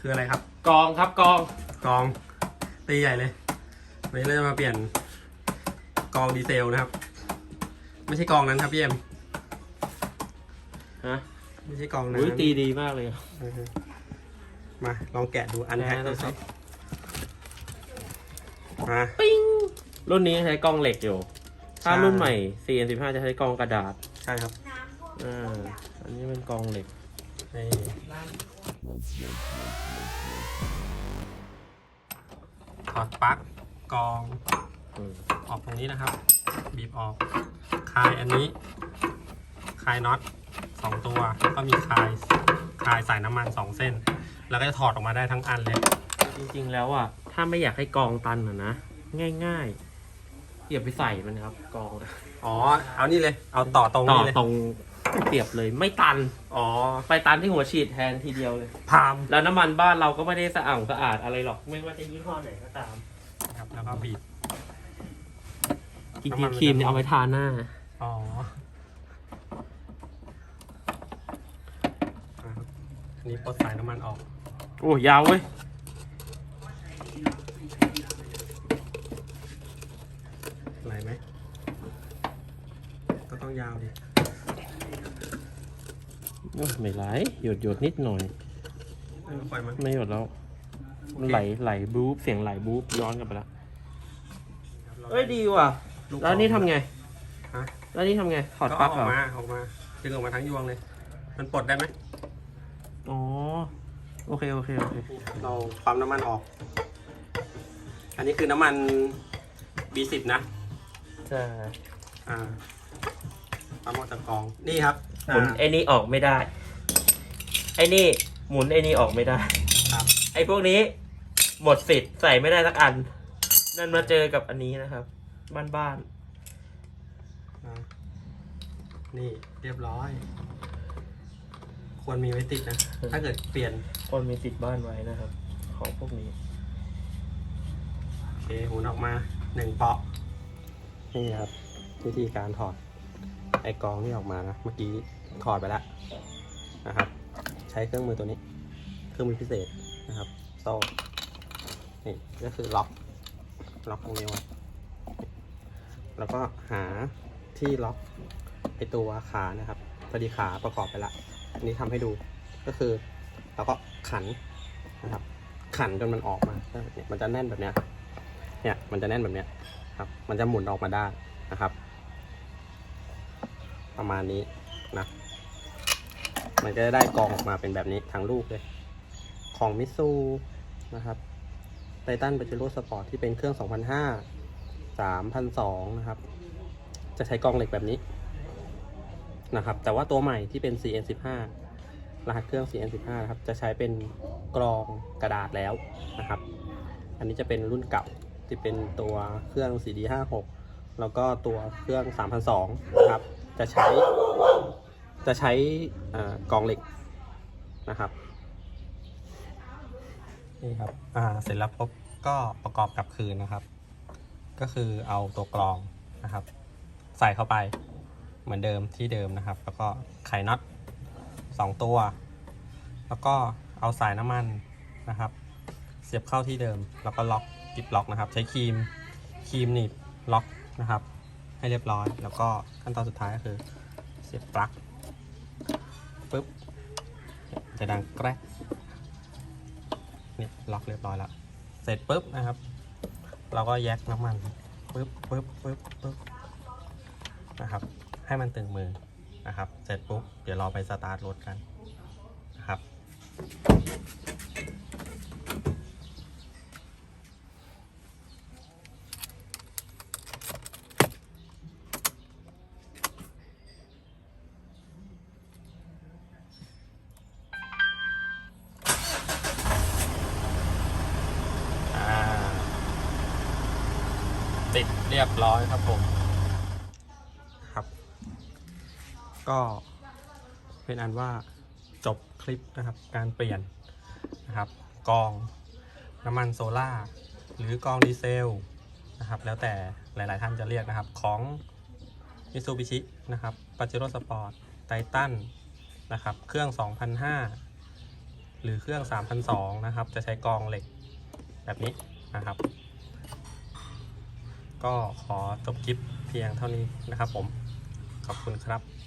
คืออะไรครับกองครับกองกองตีใหญ่เลยวันนี้เราจะมาเปลี่ยนกองดีเซลนะครับ ไม่ใช่กองนั้นครับพี่เอ็มฮะไม่ใช่กองนั้นอุ้ยตีดีมากเลยเออมาลองแกะดูอันแพ็คดูสิมาปิ้งรุ่นนี้ใช้กล้องเหล็กอยู่ ถ้าใช่รุ่นใหม่ CN15 จะใช้กล้องกระดาษ ใช่ครับอ่าอันนี้เป็นกล้องเหล็ก นี่ถอดปลั๊กกองอืมออกตรงนี้นะครับ บีบออกคลายอันนี้คลายน็อตสองตัวแล้วก็มีคลายคลายสายน้ำมันสองเส้น แล้วก็จะถอดออกมาได้ทั้งอันเลย จริงๆแล้วอะ ถ้าไม่อยากให้กองตันอะนะ ง่ายๆอย่าไปใส่มันนะครับ กองอะอ๋อ เอานี่เลย เอาต่อตรงต่อนี้เลยตรง เปรียบเลยไม่ตัน อ๋อ ไปตันที่หัวฉีดแทนทีเดียวเลย พามแล้วน้ำมันบ้านเราก็ไม่ได้สะอาดสะอาดอะไรหรอก ไม่ว่าจะยี่ห้อไหนก็ตามครับแล้วก็บีบ จริน้ำมังนๆครีมเนี่ยเอาไว้ทาหน้า อ๋อครับอันนี้ปลดสายน้ำมันออก โอ้ยาวเว้ย ไหลไหมก็ต้องยาวดิโอ้ย ไม่ไหลหยดหยดนิดหน่อยเออปล่อยมันไม่หยดแล้วมันไหลไหลบู๊บเสียงไหลบู๊บย้อนกลับไปแล้วครับราเอ้ยดีว่ะ ลูกแล้วนี่ทำไงฮะ แล้วนี่ทำไงถอดก็ปลั๊เอากอเหรอกอมาออกมาดึงออกมาทั้งยวงเลย มันปลดได้ไหมอ๋อโอเคโอเคโอเคเราปั๊มน้ำมันออก อันนี้คือน้ำมัน B10 นะ ใช่อ่า ปั๊มออกจากกองนี่ครับหมุนอ่าไอ้นี่ออกไม่ได้ ไอ้นี่หมุนไอ้นี่ออกไม่ได้ ครับ ไอ้พวกนี้ หมดสิทธิ์ใส่ไม่ได้สักอัน นั่นมาเจอกับอันนี้นะครับ บ้านบ้านอ่านี่เรียบร้อย ควรมีไว้ติดนะ ถ้าเกิดเปลี่ยนๆคนมีติดบ้านไว้นะครับ ของพวกนี้ โอเคหมุนออกมาหนึ่งเปาะนี่ครับ วิธีการถอด ไอกองที่ออกมานะ เมื่อกี้ถอดไปแล้วนะครับ ใช้เครื่องมือตัวนี้ เครื่องมือพิเศษนะครับโซ่นี่ก็คือล็อก ล็อกตรงนี้ไว้แล้วก็หาที่ล็อกไอตัวขานะครับพอดีขาประกอบไปละอันนี้ทำให้ดูก็คือเราก็ขันนะครับ ขันจนมันออกมาเนี่ยมันจะแน่นแบบเนี้ยเนี่ยมันจะแน่นแบบเนี้ยครับ มันจะหมุนออกมาได้นะครับ ประมาณนี้นะ มันก็จะได้กองออกมาเป็นแบบนี้ทั้งลูกเลย ของมิซูนะครับไททัน p ป j e r o Sport ที่เป็นเครื่อง 2005 3002 นะครับ จะใช้กองเหล็กแบบนี้นะครับ แต่ว่าตัวใหม่ที่เป็น CN15 รหัสเครื่อง CN15 นะครับ จะใช้เป็นกรองกระดาษแล้วนะครับ อันนี้จะเป็นรุ่นเก่าที่เป็นตัวเครื่อง CD56 แล้วก็ตัวเครื่อง 3002 นะครับ จะใช้ จะใช้กองเหล็กนะครับนี่ครับอ่าเสร็จแล้วปุ๊บก็ประกอบกลับคืนนะครับ ก็คือเอาตัวกรองนะครับ ใส่เข้าไปเหมือนเดิมที่เดิมนะครับ แล้วก็ไขน็อตสองตัว แล้วก็เอาสายน้ำมันนะครับ เสียบเข้าที่เดิม แล้วก็ล็อกกิบล็อกนะครับ ใช้ครีมครีมหนีบล็อกนะครับ ให้เรียบร้อย แล้วก็ขั้นตอนสุดท้ายก็คือ เสียบปลั๊กปุ๊บจะดังแกรกนี่ล็อกเรียบร้อยแล้ว เสร็จปุ๊บนะครับ เราก็แยกน้ำมันปุ๊บปุ๊บปุ๊บปุ๊บนะครับให้มันตึงมือนะครับ เสร็จปุ๊บ เดี๋ยวเราไปสตาร์ทรถกันนะครับ ติดเรียบร้อยครับผมครับ ก็เป็นอันว่าจบคลิปนะครับ การเปลี่ยนนะครับกองน้ำมันโซล่าหรือกองดีเซลนะครับ แล้วแต่หลาย ๆ ท่านจะเรียกนะครับของมิ t ูบิชินะครับปาเจโร่สปอร์ตไททันนะครับ เครื่อง 2005 หรือเครื่อง3,200นะครับ จะใช้กองเหล็กแบบนี้นะครับ ก็ขอจบคลิปเพียงเท่านี้นะครับผม ขอบคุณครับ